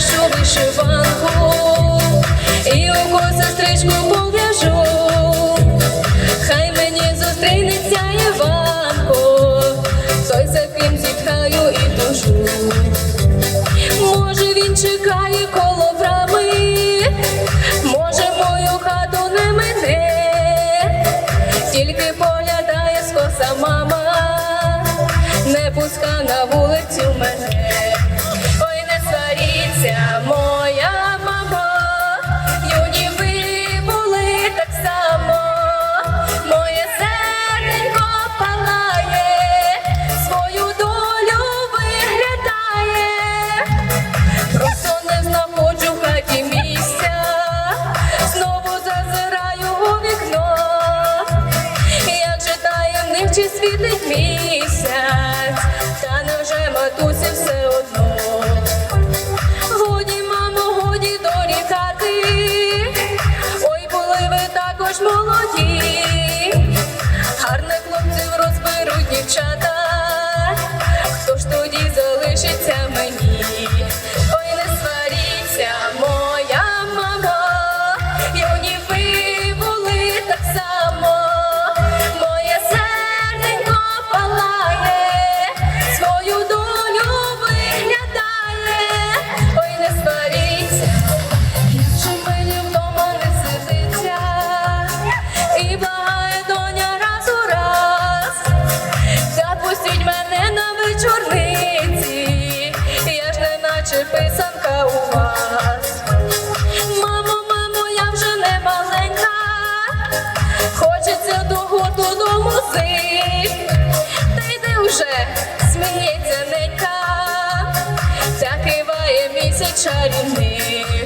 нашу вишиванку. І у коса стрижку пов'яжу. Хай мені зустрінеться Іванко, той за ким зітхаю і тужу. Може він чекає коло брами, може мою хату не мене, тільки поглядає скоса мама, не пуска на вулицю та невже матусі все одно. Годі, мамо, годі дорікати, ой, були ви також молоді, гарних хлопців розберуть дівчата, хто ж тоді залишиться мені? Писанка у вас. Мамо, мамо, я вже не маленька, хочеться до гурту до музик. Та йди вже, сміється ненька, та киває місяць чарівник.